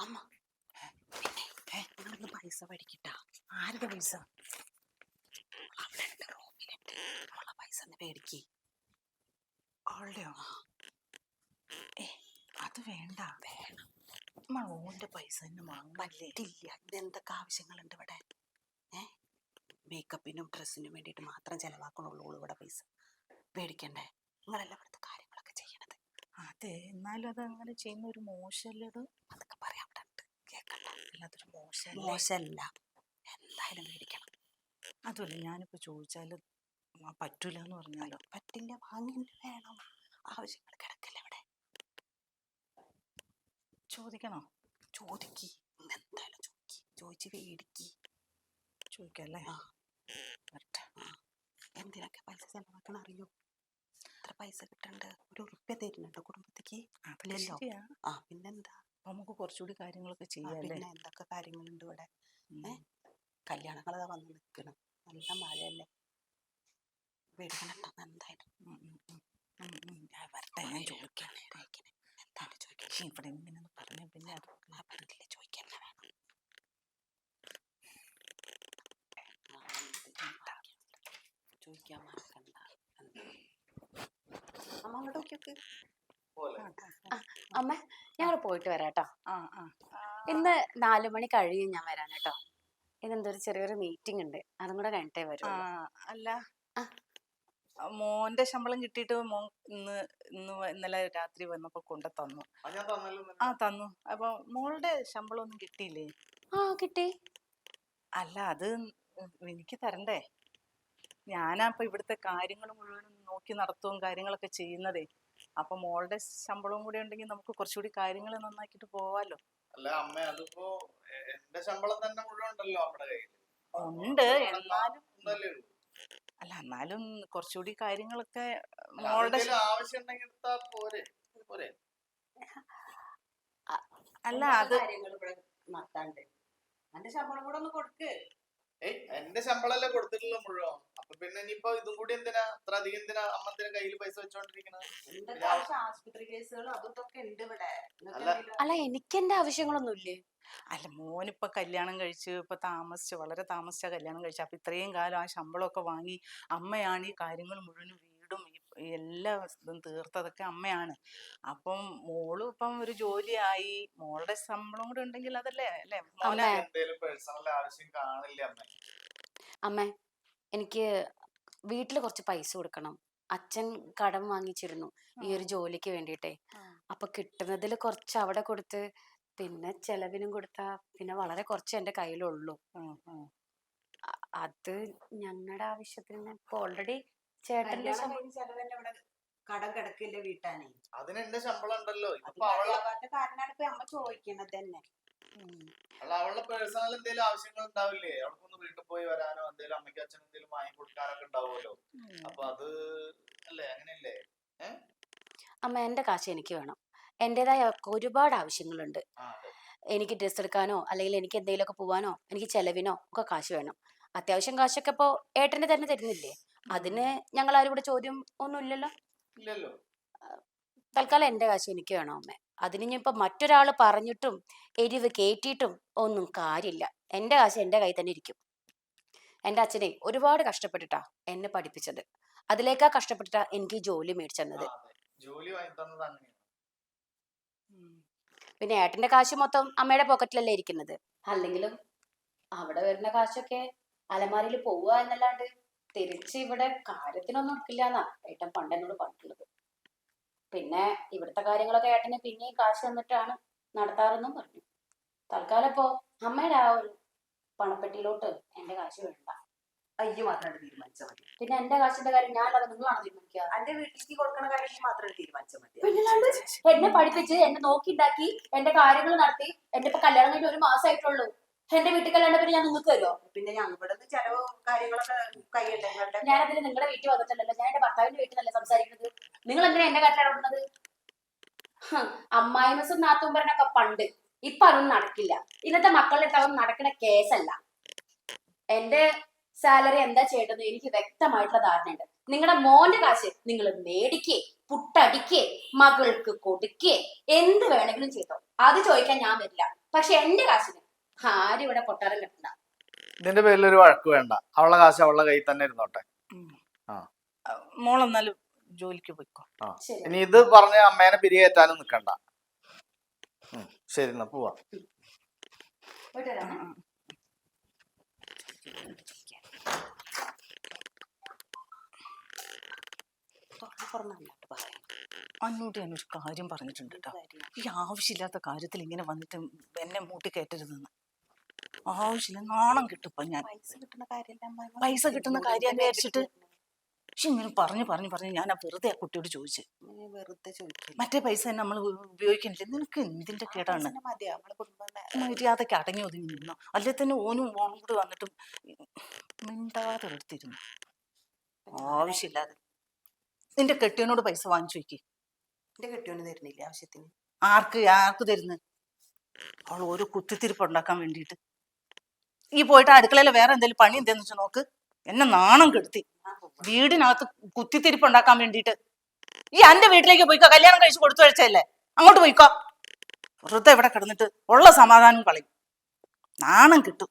അമ്മ പിന്നെ നിങ്ങളൊന്ന് പൈസ പഠിക്കട്ടാ ആരുടെ പൈസ? അവിടെ ഉണ്ട് നമ്മളെ പൈസ ഒന്ന് പേടിക്ക് അവളുടെയോ? ഏ അത് വേണ്ട. വേണം. നമ്മൾ ഓന്റെ പൈസ തന്നെ വാങ്ങല്ലേ ഇതെന്തൊക്കെ ആവശ്യങ്ങളുണ്ട് ഇവിടെ? ഏ? മേക്കപ്പിനും ഡ്രസ്സിനും വേണ്ടിയിട്ട് മാത്രം ചെലവാക്കണുള്ളൂ ഇവിടെ പൈസ. പേടിക്കണ്ടേ നിങ്ങളെല്ലാം ഇവിടുത്തെ കാര്യങ്ങളൊക്കെ ചെയ്യണത്? അതെ എന്നാലും അത് അങ്ങനെ ചെയ്യുന്ന ഒരു മോശമല്ലത് അതൊക്കെ കേൾക്കണ്ട അല്ലാതൊരു മോശമല്ലേ. എന്തായാലും മേടിക്കണം അതുമല്ല ഞാനിപ്പോ ചോദിച്ചാൽ ആ പറ്റൂല എന്ന് പറഞ്ഞാലോ? പറ്റില്ല വാങ്ങി വേണം. ആവശ്യങ്ങൾ കിടക്കില്ല ഇവിടെ ചോദിക്കണോ? ചോദിക്കി. എന്തായാലും ചോദിക്ക്. ചോദിച്ച് പേടിക്ക്. ചോദിക്കല്ലേ? ആ. എന്തിനൊക്കെ പൈസ ചെലവാക്കണം അറിയോ? എത്ര പൈസ കിട്ടണ്ട്? ഒരു ഉറുപ്പ്യ തരുന്നുണ്ടോ കുടുംബത്തേക്ക്? ആ പിന്നെന്താ? അപ്പൊ നമുക്ക് കുറച്ചുകൂടി കാര്യങ്ങളൊക്കെ ചെയ്യാം പിന്നെ എന്തൊക്കെ കാര്യങ്ങളുണ്ട് ഇവിടെ. ഏ? കല്യാണങ്ങളതാ വന്ന് നിൽക്കണം നല്ല മഴയല്ലേ? പേടിക്കണം എന്തായാലും വരട്ടെ ഞാൻ ചോദിക്കാം ചോദിക്കണേ. എന്താണ് ചോദിക്കണേ. പക്ഷെ ഇവിടെ ഇങ്ങനെ പറഞ്ഞ പിന്നെ അത് ആ പറ്റില്ല ചോദിക്കാൻ വേണം. ചോദിക്കാൻ മറക്കണ്ട. എന്താ? അമ്മ നോക്കിയൊക്കെ. അമ്മ ഞങ്ങൾ പോയിട്ട് വരാം കേട്ടോ. ആ ആ. ഇന്ന് നാലു മണി കഴിയും ഞാൻ വരാൻ കേട്ടോ. ഇന്നെന്തോ ഒരു ചെറിയൊരു മീറ്റിംഗ് ഉണ്ട്. അതും കൂടെ കഴിഞ്ഞിട്ടേ വരും അല്ല. മോന്റെ ശമ്പളം കിട്ടിയിട്ട് മോൻ ഇന്ന് ഇന്ന് ഇന്നലെ രാത്രി വന്നപ്പോ കൊണ്ട തന്നു. ആ തന്നു. അപ്പൊ മോളുടെ ശമ്പളം ഒന്നും കിട്ടിയില്ലേ? ആ കിട്ടി. അല്ല അത് എനിക്ക് തരണ്ടേ? ഞാനാ ഇപ്പൊ ഇവിടുത്തെ കാര്യങ്ങൾ മുഴുവനും നോക്കി നടത്തുകയും കാര്യങ്ങളൊക്കെ ചെയ്യുന്നതേ. അപ്പൊ മോളുടെ ശമ്പളവും കൂടി ഉണ്ടെങ്കിൽ നമുക്ക് കുറച്ചുകൂടി കാര്യങ്ങൾ നന്നാക്കിട്ട് പോവാലോ. അല്ല അമ്മ അതിപ്പോ എന്റെ ശമ്പളം തന്നെ മുഴുവൻ ഉണ്ടല്ലോ നമ്മുടെ കയ്യിൽ ഉണ്ട് എന്നാലും. അല്ല എന്നാലും കുറച്ചുകൂടി കാര്യങ്ങളൊക്കെ മോളുടെ ആവശ്യം പോരെ പോരെ. അല്ല അത് കാര്യങ്ങൾ ഇവിടെ നടത്താണ്ട്? എന്റെ ശമ്പളം കൂടെ ഒന്ന് കൊടുക്ക്. ഏയ് എന്റെ ശമ്പളല്ലേ കൊടുത്തിട്ടുള്ള മുഴുവൻ. അപ്പൊ പിന്നെ ഇനിയിപ്പോ ഇതും കൂടി എന്തിനാ? അത്ര അധികം എന്തിനാ അമ്മ എന്തിനാ കയ്യിൽ പൈസ വെച്ചോണ്ടിരിക്കണത്? അല്ല. എനിക്ക് എന്റെ ആവശ്യങ്ങളൊന്നും ഇല്ലേ? അല്ല മോനിപ്പൊ കല്യാണം കഴിച്ച് ഇപ്പൊ താമസിച്ച് വളരെ താമസിച്ച കല്യാണം കഴിച്ചു. അപ്പൊ ഇത്രയും കാലം ആ ശമ്പളമൊക്കെ വാങ്ങി അമ്മയാണ് ഈ കാര്യങ്ങൾ മുഴുവനും എല്ലാ ഇതും തീർത്തതൊക്കെ അമ്മയാണ്. അപ്പം മോളും ഇപ്പം ഒരു ജോലിയായി. മോളുടെ ശമ്പളം കൂടെ ഉണ്ടെങ്കിൽ അതല്ലേ അല്ലേ? മോനെ അമ്മേ. എന്തേലും പേഴ്സണൽ ആവശ്യം കാണില്ല അമ്മ? അമ്മേ എനിക്ക് വീട്ടിൽ കുറച്ച് പൈസ കൊടുക്കണം. അച്ഛൻ കടം വാങ്ങിച്ചിരുന്നു ഈ ഒരു ജോലിക്ക് വേണ്ടിയിട്ടേ. അപ്പൊ കിട്ടുന്നതിൽ കുറച്ച് അവിടെ കൊടുത്ത് പിന്നെ ചെലവിനും കൊടുത്താ പിന്നെ വളരെ കുറച്ച് എന്റെ കയ്യിലുള്ളൂ. അത് ഞങ്ങളുടെ ആവശ്യത്തിന് ഇപ്പൊ ഓൾറെഡി ചേട്ടന്റെ കഴിഞ്ഞ് ഇവിടെ കടം കിടക്കില്ല വീട്ടാനേ? അതിന് എന്റെ ശമ്പളം ഉണ്ടല്ലോ. അവളെ മതിയാവാത്ത കാരണമാണ് ഇപ്പൊ അമ്മ ചോദിക്കണത് തന്നെ. ഉം. അല്ല അവളുടെ പേഴ്സണൽ എന്തെങ്കിലും ആവശ്യങ്ങൾ ഉണ്ടാവില്ലേ? അവൾക്കൊന്ന് വീട്ടിൽ പോയി വരാനോ എന്തെങ്കിലും അമ്മയ്ക്ക് അച്ഛനും എന്തെങ്കിലും വാങ്ങി കൊടുക്കാനൊക്കെ ഉണ്ടാവുമല്ലോ. അപ്പൊ അത് അല്ലേ? അങ്ങനെയല്ലേ? അമ്മ എന്റെ കാശ് എനിക്ക് വേണം. എന്റേതായ ഒരുപാട് ആവശ്യങ്ങളുണ്ട്. ആ അതെ. എനിക്ക് ഡ്രസ്സ് എടുക്കാനോ അല്ലെങ്കിൽ എനിക്ക് എന്തെങ്കിലുമൊക്കെ പോവാനോ എനിക്ക് ചെലവിനോ ഒക്കെ കാശ് വേണം. അത്യാവശ്യം കാശൊക്കെ ഇപ്പോ ഏട്ടന് തന്നെ തരുന്നില്ലേ? അതിന് ഞങ്ങൾ ആരും ഇവിടെ ചോദ്യം ഒന്നും ഇല്ലല്ലോ? തൽക്കാലം എന്റെ കാശ് എനിക്ക് വേണം അമ്മ. അതിന് ഇനിയിപ്പോ മറ്റൊരാൾ പറഞ്ഞിട്ടും എരിവ് കേറ്റിയിട്ടും ഒന്നും കാര്യമില്ല. എന്റെ കാശ് എന്റെ കയ്യിൽ തന്നെ ഇരിക്കും. എന്റെ അച്ഛനെ ഒരുപാട് കഷ്ടപ്പെട്ടിട്ടാ എന്നെ പഠിപ്പിച്ചത്. അതിലേക്കാ കഷ്ടപ്പെട്ടിട്ടാ എനിക്ക് ജോലി മേടിച്ചെന്നത്. പിന്നെ ഏട്ടന്റെ കാശ് മൊത്തം അമ്മയുടെ പോക്കറ്റിലല്ലേ ഇരിക്കുന്നത്? അല്ലെങ്കിലും അവിടെ വരുന്ന കാശൊക്കെ അലമാരിയിൽ പോവുക എന്നല്ലാണ്ട് തിരിച്ച് ഇവിടെ കാര്യത്തിനൊന്നും എടുക്കില്ല എന്നാ ഏട്ടൻ പണ്ട് എന്നോട് പറഞ്ഞിട്ടുള്ളത്. പിന്നെ ഇവിടുത്തെ കാര്യങ്ങളൊക്കെ ഏട്ടന് പിന്നെയും കാശ് തന്നിട്ടാണ് നടത്താറെന്നും പറഞ്ഞു. തൽക്കാലം ഇപ്പോ അമ്മയുടെ ആ ഒരു പണപ്പെട്ടിയിലോട്ട് എന്റെ കാശ് വേണ്ട. അയ്യോ മാത്രമായിട്ട് തീരുമാനിച്ചാൽ മതി. പിന്നെ എന്റെ കാശിന്റെ കാര്യം ഞാനല്ലാതെ നിങ്ങളാണ് തീരുമാനിക്കുക എന്റെ വീട്ടിലേക്ക് കൊടുക്കണ കാര്യം മാത്രമേ തീരുമാനിച്ചാൽ മതി. പിന്നെ എന്നെ പഠിപ്പിച്ച് എന്നെ നോക്കിണ്ടാക്കി എന്റെ കാര്യങ്ങൾ നടത്തി എന്റെ ഇപ്പൊ കല്യാണം കഴിഞ്ഞ് ഒരു മാസമായിട്ടുള്ളൂ എന്റെ വീട്ടിൽ കല്യാണം പിന്നെ ഞാൻ നിങ്ങൾക്ക് തരുമോ പിന്നെ നിന്ന് ചെലവും കാര്യങ്ങളൊക്കെ കൈയുണ്ട് നിങ്ങളുടെ ഞാനതിന് നിങ്ങളുടെ വീട്ടിൽ വന്നിട്ടുണ്ടല്ലോ. ഞാൻ എന്റെ ഭർത്താവിന്റെ വീട്ടിലല്ലേ സംസാരിക്കുന്നത്. നിങ്ങൾ എന്തിനാ എന്റെ ഇടപെടുന്നത് അമ്മായിമസും നാത്തും പറഞ്ഞൊക്കെ പണ്ട്. ഇപ്പൊ അതൊന്നും നടക്കില്ല. ഇന്നത്തെ മക്കളുടെ അടുത്ത് അതൊന്നും നടക്കുന്ന കേസല്ല. എന്റെ സാലറി എന്താ ചെയ്യേണ്ടത് എനിക്ക് വ്യക്തമായിട്ടുള്ള ധാരണയുണ്ട്. നിങ്ങളുടെ മോന്റെ കാശ് നിങ്ങൾ മേടിക്കേ പുട്ടടിക്കേ മകൾക്ക് കൊടുക്കേ എന്ത് വേണമെങ്കിലും ചെയ്തോ. അത് ചോദിക്കാൻ ഞാൻ വരില്ല. പക്ഷെ എന്റെ കാശിന് ആരും ഇവിടെ കൊട്ടാരം കെട്ടണ്ട. ഇതിന്റെ പേരിൽ ഒരു വഴക്ക് വേണ്ട. അവളെ കാശ് അവളുടെ കയ്യിൽ തന്നെ ഇരുന്നോട്ടെ. മോളെന്നാലും ജോലിക്ക് പോയിക്കോ. ശരി. ഇനി ഇത് പറഞ്ഞ അമ്മേനെ പിരികേറ്റാനും നിക്കണ്ട. ഉം, ശരി എന്നാ പോവാ. പോയിട്ട് വരാം. തുറന്നു അങ്ങോട്ട് പറയാം. ഒരു കാര്യം പറഞ്ഞിട്ടുണ്ട് കേട്ടോ ഈ ആവശ്യമില്ലാത്ത കാര്യത്തിൽ ഇങ്ങനെ വന്നിട്ട് എന്നെ മൂട്ടി കയറ്റരുതെന്ന് ആവശ്യമില്ല. നാണം കിട്ടും ഞാൻ. പൈസ കിട്ടുന്ന കാര്യം വിചാരിച്ചിട്ട് പക്ഷെ ഇങ്ങനെ പറഞ്ഞു പറഞ്ഞു പറഞ്ഞു ഞാൻ ആ വെറുതെ ആ കുട്ടിയോട് ചോദിച്ചു. വെറുതെ മറ്റേ പൈസ തന്നെ നമ്മൾ ഉപയോഗിക്കുന്നില്ല. നിനക്ക് എന്തിന്റെ കേടാണ്? മര്യാദയ്ക്ക് അടങ്ങി ഒതുങ്ങി നിന്നോ? അല്ലെ തന്നെ ഓനും ഓണും കൂടി വന്നിട്ടും മിണ്ടാതെ എടുത്തിരുന്നു ആവശ്യമില്ലാതെ. നിന്റെ കെട്ടിയനോട് പൈസ വാങ്ങിച്ചു വയ്ക്ക്. എന്റെ കെട്ടിയോന് തരുന്നില്ല ആവശ്യത്തിന്? ആർക്ക് ആർക്ക് തരുന്നു? അവൾ ഓരോ കുത്തിത്തിരിപ്പ് ഉണ്ടാക്കാൻ വേണ്ടിയിട്ട്. ഈ പോയിട്ട് അടുക്കളയിൽ വേറെ എന്തെങ്കിലും പണി എന്തെന്ന് വെച്ചാൽ നോക്ക്. എന്നെ നാണം കെടുത്തി. വീടിനകത്ത് കുത്തിത്തിരിപ്പ് ഉണ്ടാക്കാൻ വേണ്ടിയിട്ട്. ഈ എന്റെ വീട്ടിലേക്ക് പോയിക്കോ. കല്യാണം കഴിച്ച് കൊടുത്തു കഴിച്ചല്ലേ അങ്ങോട്ട് പോയിക്കോ. വെറുതെ ഇവിടെ കിടന്നിട്ട് ഉള്ള സമാധാനം കളയും. നാണം കിട്ടും.